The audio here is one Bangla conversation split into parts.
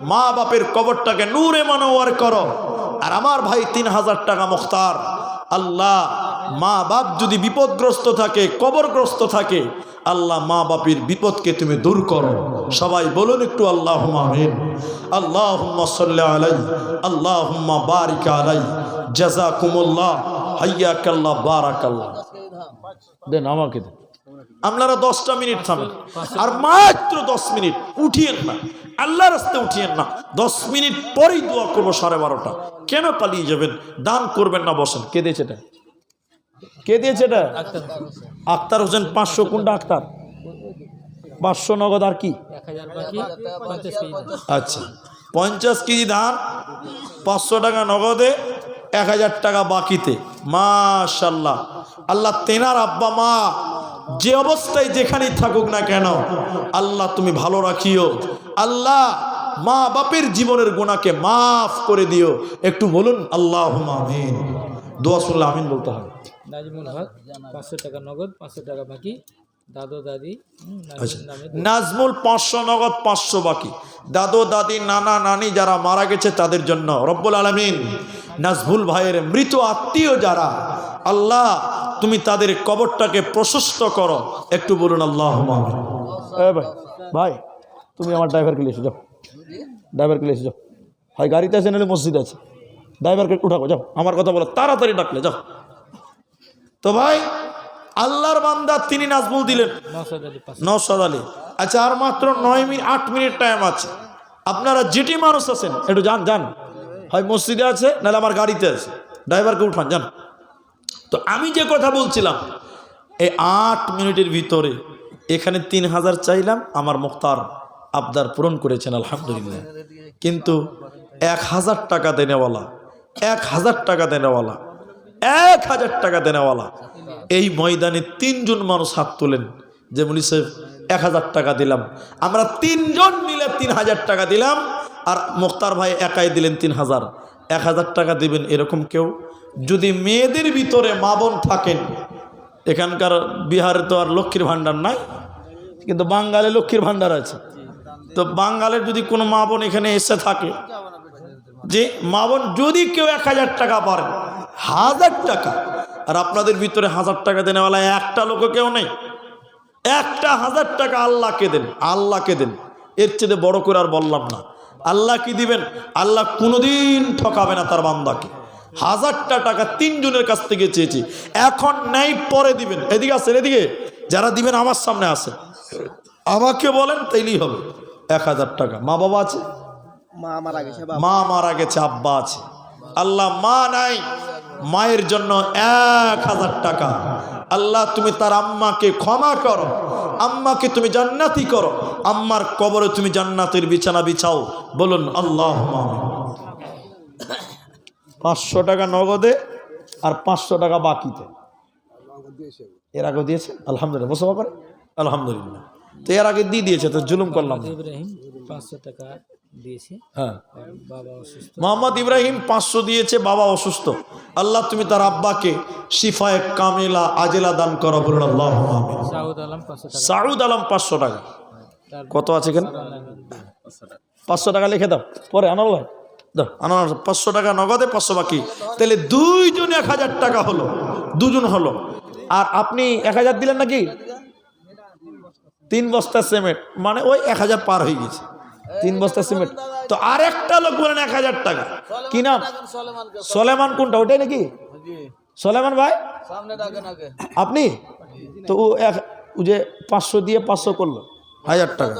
মা বাপের কবরটাকে নূরে মানোয়ার করো। আর আমার ভাই তিন হাজার টাকা মুখতার। আল্লাহ মা বাপ যদি বিপদগ্রস্ত থাকে, কবরগ্রস্ত থাকে, আল্লাহ মা বাপের বিপদকে তুমি দূর করো। সবাই বলুন একটু আল্লাহ আমিন। আল্লাহ আলাই আল্লাহ বারিক আলাই জাজাকুমুল্লাহ হাইয়াকাল্লাহ, বারাকাল্লাহ। দেন আমাকে দেন। আপনারা দশটা মিনিট থামেন। আর মাত্র দশ মিনিট উঠিয়েন না। আল্লাহ রাস্তে উঠিয়েন না। দশ মিনিট পরেই দোয়া করব সাড়ে বারোটা। কেন পালিয়ে যাবেন? দান করবেন না বসেন। কে দিয়েছে এটা? কে দিয়েছে এটা? আক্তার হোসেন। পাঁচশো কোনটা আক্তার? পাঁচশো নগদ আর কি। আচ্ছা। পঞ্চাশ কেজি ধান পাঁচশো টাকা নগদে এক হাজার টাকা বাকিতে। মাশাল্লাহ। আল্লাহ তেনার আব্বা মা যে অবস্থায় যেখানেই থাকুক না কেন আল্লাহ তুমি ভালো রাখিও। আল্লাহ মা বাপের জীবনের গোনাকে মাফ করে দিও। একটু বলুন আল্লাহ আমিন। দোয়া শুনলে আমিন বলতে হবে নাজমুল হক পাঁচশো টাকা নগদ পাঁচশো টাকা বাকি। দাদু দাদি হুম, আচ্ছা। নাজমুল পাঁচশো নগদ পাঁচশো বাকি। দাদু দাদি নানা নানি যারা মারা গেছে তাদের জন্য। রব্বুল আলমিন নাজমুল ভাইয়ের মৃত আত্মীয় যারা আল্লাহ তুমি তাদের কবরটাকে প্রশস্ত করো। একটু বলুন আল্লাহ ভাই ভাই তুমি আমার ড্রাইভারকে লিখে যাও। ড্রাইভারকে লিখে যাও। হয় গাড়িতে আছে নাহলে মসজিদ আছে? ড্রাইভারকে উঠাবো যাও। আমার কথা বলো তাড়াতাড়ি ডাকলে যাও। তো ভাই আল্লাহর বান্দা তিনি নাজমুল দিলেন। পাঁচশো আলী। আচ্ছা আর মাত্র নয় মিনিট আট মিনিট টাইম আছে। আপনারা যেটি মানুষ আছেন একটু যান যান। হয় মসজিদে আছে নাহলে আমার গাড়িতে আছে। ড্রাইভারকে উঠান যান। তো আমি যে কথা বলছিলাম, এই আট মিনিটের ভিতরে এখানে তিন হাজার চাইলাম, আমার মুক্তার আবদার পূরণ করেছেন, আলহামদুলিল্লাহ। কিন্তু এক হাজার টাকা দেনেওয়ালা, এক হাজার টাকা দেনেওয়ালা, এক হাজার টাকা দেনেওয়ালা, এই ময়দানে তিনজন মানুষ হাত তোলেন যে মুনি সাহেব, এক হাজার টাকা দিলাম। আমরা তিনজন মিলে তিন হাজার টাকা দিলাম, আর মুক্তার ভাই একাই দিলেন তিন হাজার। এক হাজার টাকা দিবেন এরকম কেউ? যদি মেয়েদের ভিতরে মা বোন থাকেন, এখানকার বিহারে তো আর লক্ষ্মীর ভাণ্ডার নাই, কিন্তু বাঙ্গালে লক্ষ্মীর ভাণ্ডার আছে। তো বাঙ্গালের যদি কোনো মা বোন এখানে এসে থাকে, যে মা বোন যদি কেউ এক হাজার টাকা পারেন হাজার টাকা, আর আপনাদের ভিতরে হাজার টাকা দেন দেনেওয়ালা একটা লোকও কেউ নেই। একটা হাজার টাকা আল্লাহকে দেন আল্লাহকে দেন। এর চেয়ে বড় করে আর বললাম না। আল্লাহ কি দিবেন? আল্লাহ কোনোদিন ঠকাবে না তার বান্দাকে। হাজারটা টাকা তিনজনের কাছ থেকে চেয়েছি। এখন নেই পরে দিবেন। এদিকে আসেন এদিকে। যারা দিবেন আমার সামনে আসে আমাকে বলেন তাইলেই হবে। এক হাজার টাকা। মা বাবা আছে? মা মারা গেছে মা আব্বা আছে। আল্লাহ মা নাই মায়ের জন্য এক হাজার টাকা। আল্লাহ তুমি তার আম্মাকে ক্ষমা করো। আম্মাকে তুমি জান্নাতি করো। আম্মার কবরে তুমি জান্নাতের বিছানা বিছাও। বলুন আল্লাহ পাঁচশো টাকা নগদে আর পাঁচশো টাকা বাকিতে। এর আগে দিয়েছে? আলহামদুলিল্লাহ। মুসফা করে? আলহামদুলিল্লাহ। তো এর আগে দিয়ে দিয়েছে তো জুলুম করলাম। ইব্রাহিম পাঁচশো টাকা দিয়েছে। হ্যাঁ। বাবা অসুস্থ। মোহাম্মদ ইব্রাহিম পাঁচশো দিয়েছে বাবা অসুস্থ। আল্লাহ তুমি তার আব্বাকে শিফায় কামেলা আজেলা দান করো বলুন আল্লাহ সাউদ আলম পাঁচশো টাকা। সাউদ আলম পাঁচশো টাকা। কত আছে কেন পাঁচশো টাকা লিখে দাও। পরে আনাল ভাই। আনার পাঁচশো টাকা নগদে, পাঁচশো বাকি। তাহলে দুইজন এক হাজার টাকা হলো, দুজন হলো। আর আপনি এক হাজার দিলেন নাকি? তিন বস্তা সিমেন্ট মানে ওই এক হাজার পার হয়ে গেছে। তিন বস্তা সিমেন্ট। তো আর একটা লোক বলেন এক হাজার টাকা। কি নাম? সোলেমান কোনটা ওটাই নাকি? সোলেমান ভাই? আপনি? তো ও এক যে পাঁচশো দিয়ে পাঁচশো করল। হাজার টাকা।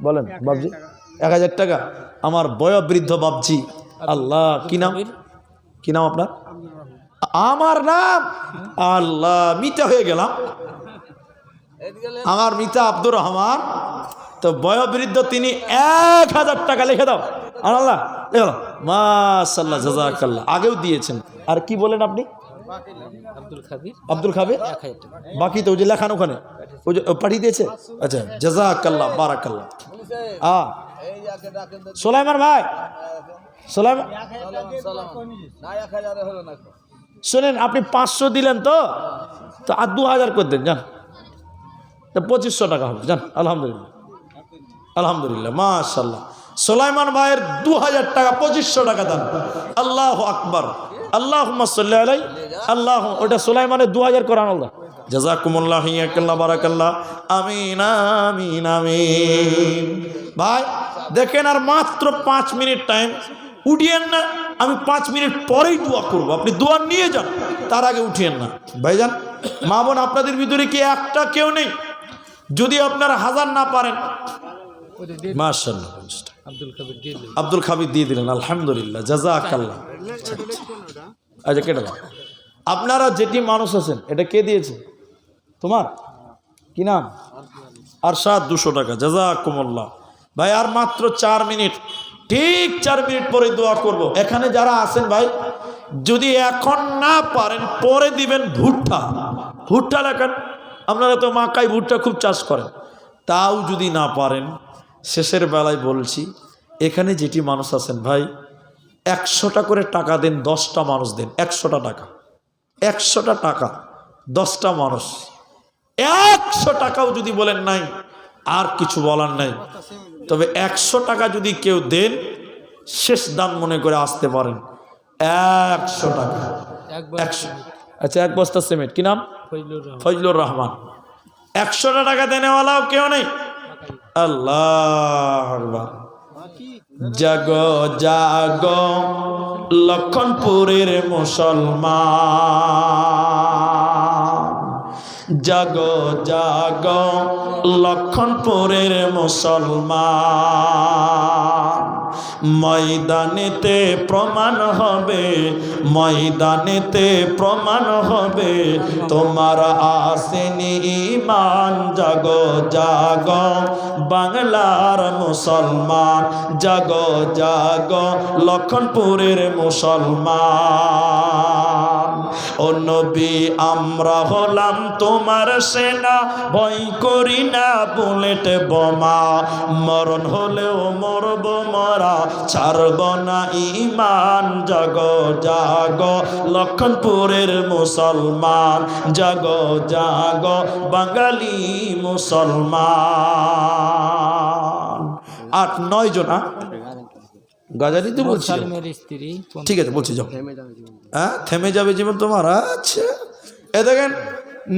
বলেন বাবজি এক হাজার টাকা। আমার বয়োবৃদ্ধ বাবজি আল্লাহ কি নাম? কি নাম আপনার? আমার নাম? আল্লাহ মিতা হয়ে গেলাম। আমার মিতা আব্দুর রহমান। তো বয়োবৃদ্ধ তিনি এক হাজার টাকা লিখে দাও। আল্লাহ দেখো মাশাল্লাহ জাজাকাল্লাহ আগেও দিয়েছেন। আর কি বলেন আপনি? আব্দুল খাবির। বাকি তো ওই যে লেখান ওখানে। ওই যে ও পাঠিয়ে দিয়েছে? আচ্ছা জাজাকাল্লাহ বারাকাল্লাহ। আ সোলাইমান ভাই। শোনেন, আপনি পাঁচশো দিলেন তো? তো আর দু হাজার করে দেন যান পঁচিশশো টাকা হবে যান আলহামদুলিল্লাহ। আলহামদুলিল্লাহ মাশাল্লাহ সোলাইমান ভাইয়ের দু হাজার টাকা, পঁচিশশো টাকা দান আল্লাহ আকবর। আল্লাহ আল্লাহ ওটা সোলাইমানের দু হাজার কোরআন আল্লাহ জাজাকুমুল্লাহ ইয়াকাল্লাহ বারাকাল্লাহ আমিন আমিন আমিন। ভাই দেখেন আর মাত্র পাঁচ মিনিট টাইম। উঠিয়েন না আমি পাঁচ মিনিট পরেই দোয়া করব। আপনি দোয়া নিয়ে যান তার আগে উঠিয়েন না। ভাইজান মা বোন আপনাদের ভিতরে কি একটা কেউ নেই? যদি আপনারা হাজার না পারেন মার্শাল্লাহ আব্দুল খাবির দিয়ে দিলেন। আলহামদুলিল্লাহ জাজাক আল্লাহ আচ্ছা কেটে আপনারা যেটি মানুষ আছেন এটা কে দিয়েছে? তোমার? কি নাম? আর সাত দুশো টাকা, জাজাকুমুল্লাহ। ভাই, আর মাত্র চার মিনিট, ঠিক চার মিনিট পরে দোয়া করব। এখানে যারা আছেন ভাই, যদি এখন না পারেন, পরে দিবেন ভুট্টা। ভুট্টা লেখেন, আপনারা তো মাকাই ভুট্টা খুব চাষ করেন। তাও যদি না পারেন, শেষের বেলায় বলছি, এখানে যেটি মানুষ আছেন ভাই, একশোটা করে টাকা দেন, দশটা মানুষ দেন, একশোটা টাকা। একশোটা টাকা, দশটা মানুষ। একশো টাকাও যদি বলেন নাই আর কিছু বলার নাই। তবে একশো টাকা যদি কেউ দেন শেষ দান মনে করে আসতে পারেন। একশো টাকা। একশো আচ্ছা এক বস্তা সিমেন্ট। কি নাম? ফজলুর রহমান। একশোটা টাকা দেনেওয়ালাও কেউ নেই? আল্লাহ। জাগ জাগ লক্ষণপুরের মুসলমান। জাগ জাগ, লক্ষণপুরের মুসলমান। ময়দানেতে প্রমাণ হবে, ময়দানেতে প্রমাণ হবে, তোমার আসেনি ইমান জাগ জাগ, বাংলার মুসলমান। জাগ জাগ, লক্ষণপুরের মুসলমান। ও নবী, আমরা হলাম তোমার সেনা। ভয় করি না বুলেট বোমা। মরণ হলেও মরব মরা। ছাড়ব না ইমান জাগ জাগ। লক্ষণপুরের মুসলমান। জাগ জাগ। বাঙালি মুসলমান। আট, নয় জন? গাজারি তো বলছি ঠিক আছে বলছি যাও। হ্যাঁ থেমে যাবে জীবন তোমার আচ্ছা। এ দেখেন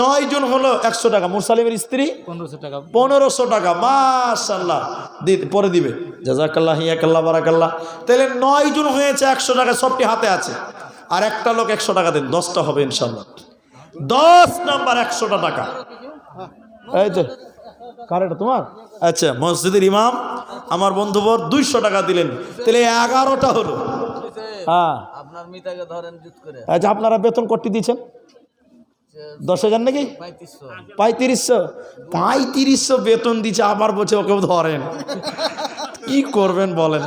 নয় জন হলো একশো টাকা। মুরসালিমের স্ত্রী পনেরোশো টাকা। পনেরোশো টাকা মাশাল্লাহ দিতে পরে দিবে। জাজাকাল্লাহ হিয়াকাল্লাহ বারাকাল্লাহ। তাহলে নয় জন হয়েছে একশো টাকা সবটি হাতে আছে। আর একটা লোক একশো টাকা দেন দশটা হবে ইনশাল্লাহ দশ নাম্বার একশোটা টাকা। এই তো কার এটা তোমার? আচ্ছা মসজিদের ইমাম। আমার বন্ধুবর দুইশো টাকা দিলেন। তাহলে এগারোটা হলো। হ্যাঁ। আপনার মিতাকে ধরেন জুত করে। আচ্ছা আপনারা বেতন করতে দিচ্ছেন দশ হাজার নাকি? পঁয়ত্রিশশো। পঁয়ত্রিশশো। বেতন দিচ্ছে আবার বলছে ওকে ধরেন। কি করবেন বলেন?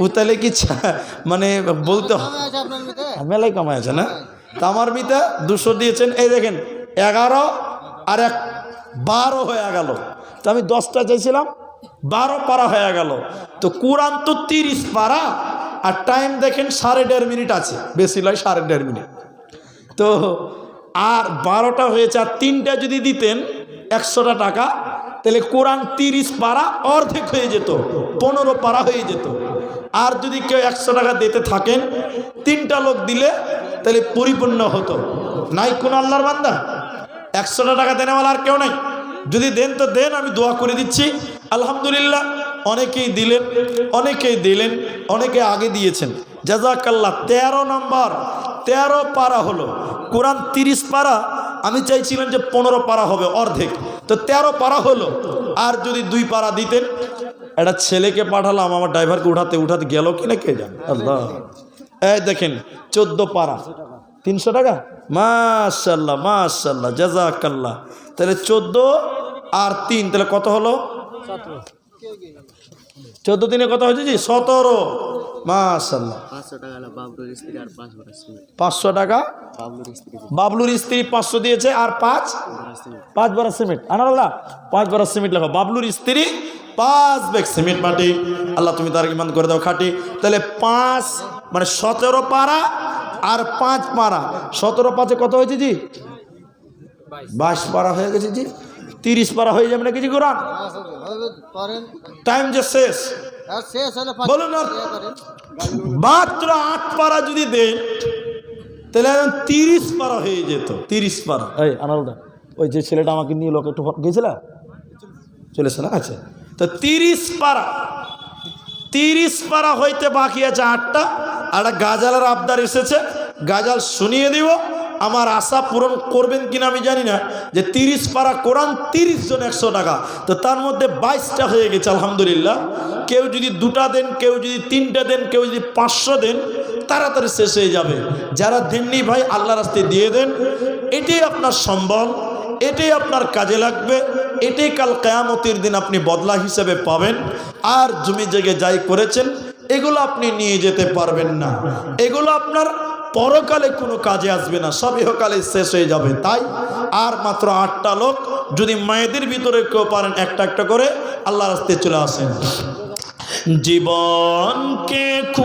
ও তাহলে কি ছা- মানে বলতে মেলাই কমাই আছে না? তা আমার মিতা দুশো দিয়েছেন। এই দেখেন এগারো আর এক বারো হয়ে গেল। তো আমি দশটা চাইছিলাম বারো পারা হয়ে গেল। তো কোরআন তো তিরিশ পারা, আর টাইম দেখেন সাড়ে দেড় মিনিট আছে, বেশি নয়, সাড়ে দেড় মিনিট। তো আর বারোটা হয়েছে, আর তিনটা যদি দিতেন, একশোটা টাকা, তাহলে কোরআন তিরিশ পারা অর্ধেক হয়ে যেত, পনেরো পারা হয়ে যেত। আর যদি কেউ একশো টাকা দিতে থাকেন, তিনটা লোক দিলে, তাহলে পরিপূর্ণ হতো। নাই কোন আল্লাহর বান্দা? একশোটা টাকা দেনেওয়ালা আর কেউ নাই। যদি দেন তো দেন, আমি দোয়া করে দিচ্ছি। আলহামদুলিল্লাহ, অনেকেই দিলেন অনেকেই দিলেন, অনেকে আগে দিয়েছেন। জাজাকাল্লাহ তেরো নম্বর, তেরো পারা হলো। কোরআন তিরিশ পারা, আমি চাইছিলাম যে পনেরো পারা হবে অর্ধেক। তো তেরো পারা হলো, আর যদি দুই পারা দিতেন, একটা ছেলেকে পাঠালাম, আমার ড্রাইভারকে উঠাতে উঠাতে গেল কিনা কে জান? আল্লাহ। এই দেখেন, চোদ্দ পারা। তিনশো টাকা? মাশাল্লাহ মাশাল্লাহ জাজাকাল্লাহ তাহলে চোদ্দ আর তিন, তাহলে কত হলো? চোদ্দ দিনে কত হয়েছে জি সতেরো। মাশাল্লাহ পাঁচশো টাকা বাবলুর স্ত্রী পাঁচশো টাকা বাবলুর স্ত্রী পাঁচশো দিয়েছে আর পাঁচ? পাঁচ বড় সিমেন্ট। আনাল্লাহ পাঁচ বড় সিমেন্ট লেখো। বাবলুর স্ত্রী পাঁচ ব্যাগ সিমেন্ট মাটি। আল্লাহ তুমি তার ইমান করে দাও খাটি। তাহলে পাঁচ মানে সতেরো পারা আর পাঁচ পারা সতেরো পাঁচে কত হয়েছে জি? বাইশ পারা হয়ে গেছে জি। তিরিশ পারা হয়ে যাবে না কিছু কোরআন? টাইম যে শেষ বলুন মাত্র আট পারা যদি দেন, তাহলে তিরিশ পারা হয়ে যেত। তিরিশ পারা। এই আনালদা ওই যে ছেলেটা আমাকে নিয়ে লোক একটু গেছিল? চলেছে না? আচ্ছা। তো তিরিশ পারা। তিরিশ পারা হইতে বাকি আছে আটটা। আর গাজালের আবদার এসেছে। গাজাল শুনিয়ে দিব। আমার আশা পূরণ করবেন কিনা আমি জানি না। যে তিরিশ পারা কোরআন তিরিশ জন একশো টাকা। তো তার মধ্যে বাইশটা হয়ে গেছে, আলহামদুলিল্লাহ। কেউ যদি দুটা দেন, কেউ যদি তিনটা দেন, কেউ যদি পাঁচশো দেন, তাড়াতাড়ি শেষ হয়ে যাবে। যারা দেননি ভাই আল্লাহ রাস্তায় দিয়ে দেন। এটাই আপনার সম্বল, এটাই আপনার কাজে লাগবে। এটাই কাল কেয়ামতির দিন আপনি বদলা হিসেবে পাবেন। আর জমি জেগে যাই করেছেন, এগুলো আপনি নিয়ে যেতে পারবেন না। এগুলো আপনার পরকালে কোনো কাজে আসবে না, সব ইহকালে শেষ হয়ে যাবে, তাই? আর মাত্র আটটা লোক, যদি মায়েদের ভিতরে কেউ পারেন, একটা একটা করে আল্লাহ রাস্তায় চলে আসেন। জীবনকে